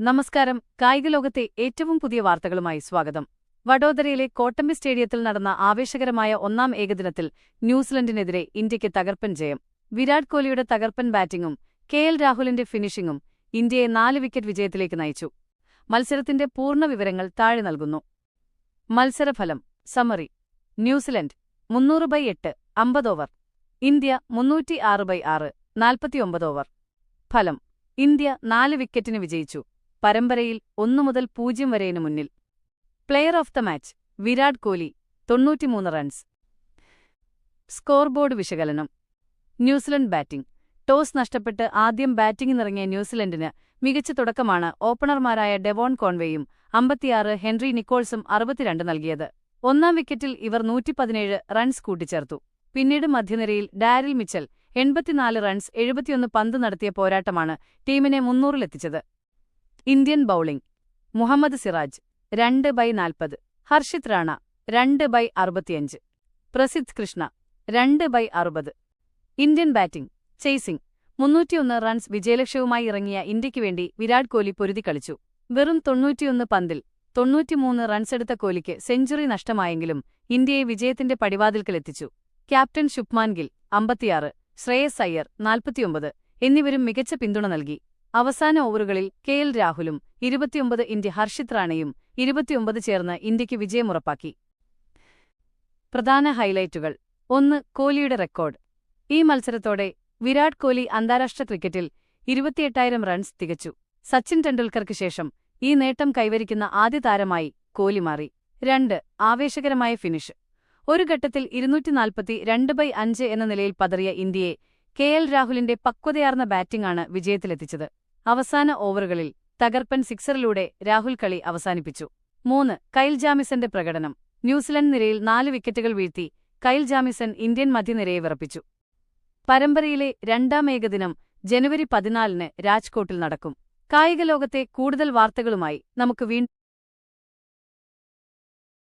നമസ്കാരം. കായിക ലോകത്തെ ഏറ്റവും പുതിയ വാർത്തകളുമായി സ്വാഗതം. വഡോദരയിലെ കോട്ടമ്പി സ്റ്റേഡിയത്തിൽ നടന്ന ആവേശകരമായ ഒന്നാം ഏകദിനത്തിൽ ന്യൂസിലൻഡിനെതിരെ ഇന്ത്യയ്ക്ക് തകർപ്പൻ ജയം. വിരാട് കോഹ്ലിയുടെ തകർപ്പൻ ബാറ്റിംഗും കെ എൽ രാഹുലിന്റെ ഫിനിഷിംഗും ഇന്ത്യയെ നാല് വിക്കറ്റ് വിജയത്തിലേക്ക് നയിച്ചു. മത്സരത്തിന്റെ പൂർണ വിവരങ്ങൾ താഴെ നൽകുന്നു. മത്സരഫലം. സമറി ന്യൂസിലൻഡ് മുന്നൂറ് ബൈ എട്ട് അമ്പത് ഓവർ. ഇന്ത്യ മുന്നൂറ്റി ആറ് ബൈ ആറ് നാൽപ്പത്തിയൊമ്പത് ഓവർ. ഫലം. ഇന്ത്യ നാല് വിക്കറ്റിന് വിജയിച്ചു. പരമ്പരയിൽ ഒന്നു മുതൽ പൂജ്യം വരെയിന് മുന്നിൽ. Player of the match Virat Kohli തൊണ്ണൂറ്റിമൂന്ന് റൺസ് സ്കോർ ബോർഡ് വിശകലനം ന്യൂസിലൻഡ് ബാറ്റിംഗ് ടോസ് നഷ്ടപ്പെട്ട് ആദ്യം ബാറ്റിംഗിനിറങ്ങിയ ന്യൂസിലൻഡിന് മികച്ച തുടക്കമാണ് ഓപ്പണർമാരായ ഡെവോൺ കോൺവേയും അമ്പത്തിയാറ് ഹെൻറി നിക്കോൾസും അറുപത്തിരണ്ട് നൽകിയത്. ഒന്നാം വിക്കറ്റിൽ ഇവർ നൂറ്റിപ്പതിനേഴ് റൺസ് കൂട്ടിച്ചേർത്തു. പിന്നീട് മധ്യനിരയിൽ ഡാരിൽ മിച്ചൽ എൺപത്തിനാല് റൺസ് എഴുപത്തിയൊന്ന് പന്ത് നടത്തിയ പോരാട്ടമാണ് ടീമിനെ മുന്നൂറിലെത്തിച്ചത്. Indian bowling. മുഹമ്മദ് സിറാജ് രണ്ട് ബൈ നാൽപ്പത്. ഹർഷിത് റാണ രണ്ട് ബൈ അറുപത്തിയഞ്ച്. പ്രസിദ്ധ് കൃഷ്ണ രണ്ട് ബൈ അറുപത്. ഇന്ത്യൻ ബാറ്റിംഗ് ചേസിംഗ് മുന്നൂറ്റിയൊന്ന് റൺസ് വിജയലക്ഷ്യവുമായി ഇറങ്ങിയ ഇന്ത്യയ്ക്കു വേണ്ടി വിരാട് കോഹ്ലി പൊരുതി കളിച്ചു. വെറും തൊണ്ണൂറ്റിയൊന്ന് പന്തിൽ തൊണ്ണൂറ്റിമൂന്ന് റൺസെടുത്ത കോഹ്ലിക്ക് സെഞ്ചുറി നഷ്ടമായെങ്കിലും ഇന്ത്യയെ വിജയത്തിന്റെ പടിവാതിൽക്കലെത്തിച്ചു ക്യാപ്റ്റൻ ശുഭ്മാൻ ഗിൽ അമ്പത്തിയാറ്. ശ്രേയസ് അയ്യർ നാൽപ്പത്തിയൊമ്പത്. എന്നിവരും മികച്ച പിന്തുണ നൽകി. അവസാന ഓവറുകളിൽ കെ എൽ രാഹുലും ഇരുപത്തിയൊമ്പത് ഇന്ത്യ ഹർഷിത് റാണയും ഇരുപത്തിയൊമ്പത് ചേർന്ന് ഇന്ത്യയ്ക്ക് വിജയമുറപ്പാക്കി പ്രധാന ഹൈലൈറ്റുകൾ. ഒന്ന് കോഹ്ലിയുടെ റെക്കോർഡ്. ഈ മത്സരത്തോടെ വിരാട് കോഹ്ലി അന്താരാഷ്ട്ര ക്രിക്കറ്റിൽ ഇരുപത്തിയെട്ടായിരം റൺസ് തികച്ചു. സച്ചിൻ ടെണ്ടുൽക്കർക്ക് ശേഷം ഈ നേട്ടം കൈവരിക്കുന്ന ആദ്യ താരമായി കോഹ്ലി മാറി. രണ്ട് ആവേശകരമായ ഫിനിഷ്. ഒരു ഘട്ടത്തിൽ ഇരുന്നൂറ്റിനാൽപ്പത്തി രണ്ട് ബൈ അഞ്ച് എന്ന നിലയിൽ പതറിയ ഇന്ത്യയെ കെ എൽ രാഹുലിന്റെ പക്വതയാർന്ന ബാറ്റിംഗാണ് വിജയത്തിലെത്തിച്ചത്. അവസാന ഓവറുകളിൽ തകർപ്പൻ സിക്സറിലൂടെ രാഹുൽ കളി അവസാനിപ്പിച്ചു. മൂന്ന് കൈൽ ജാമിസന്റെ പ്രകടനം. ന്യൂസിലൻഡ് നിരയിൽ നാല് വിക്കറ്റുകൾ വീഴ്ത്തി കൈൽ ജാമിസൺ ഇന്ത്യൻ മധ്യനിരയെ വിറപ്പിച്ചു. പരമ്പരയിലെ രണ്ടാം ഏകദിനം ജനുവരി പതിനാലിന് രാജ്കോട്ടിൽ നടക്കും. കായിക ലോകത്തെ കൂടുതൽ വാർത്തകളുമായി നമുക്ക് വീണ്ടും